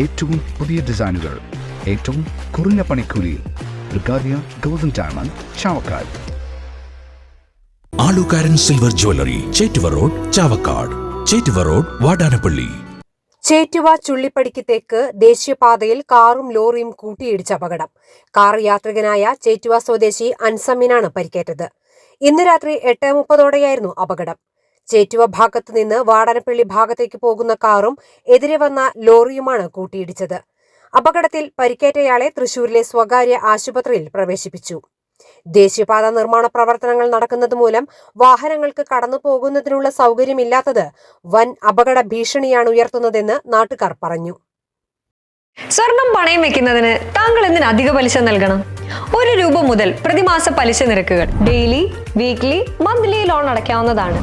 ഏറ്റവും പുതിയ ഡിസൈനുകൾ ഏറ്റവും കുറഞ്ഞ പണിക്കൂലിയിൽ ബ്രിഗാദിയ golden diamond Chavakkad. Alukkaran silver jewellery Chettuva road Chavakkad. Chettuva road Vadanappally. Chettuva ചുള്ളിപ്പടിക്ക് തെക്ക് ദേശീയപാതയിൽ കാറും ലോറിയും കൂട്ടിയിടിച്ച അപകടം. കാർ യാത്രികനായ ചേറ്റുവ സ്വദേശി അൻസമ്മിനാണ് പരിക്കേറ്റത്. ഇന്ന് രാത്രി എട്ട് മുപ്പതോടെയായിരുന്നു അപകടം. ചേറ്റുവ ഭാഗത്തു നിന്ന് വാടനപ്പള്ളി ഭാഗത്തേക്ക് പോകുന്ന കാറും എതിരെ വന്ന ലോറിയുമാണ് കൂട്ടിയിടിച്ചത്. അപകടത്തിൽ പരിക്കേറ്റയാളെ തൃശൂരിലെ സ്വകാര്യ ആശുപത്രിയിൽ പ്രവേശിപ്പിച്ചു. ദേശീയപാത നിർമ്മാണ പ്രവർത്തനങ്ങൾ നടക്കുന്നത് മൂലം വാഹനങ്ങൾക്ക് കടന്നു പോകുന്നതിനുള്ള സൗകര്യമില്ലാത്തത് വൻ അപകട ഭീഷണിയാണ് ഉയർത്തുന്നതെന്ന് നാട്ടുകാർ പറഞ്ഞു. സ്വർണം പണയം വെക്കുന്നതിന് താങ്കൾ എന്തിന് അധിക പലിശ നൽകണം? ഒരു രൂപ മുതൽ പ്രതിമാസ പലിശ നിരക്കുകൾ ഡെയിലി വീക്ക്ലി മന്ത്ലി ലോൺ അടയ്ക്കാവുന്നതാണ്.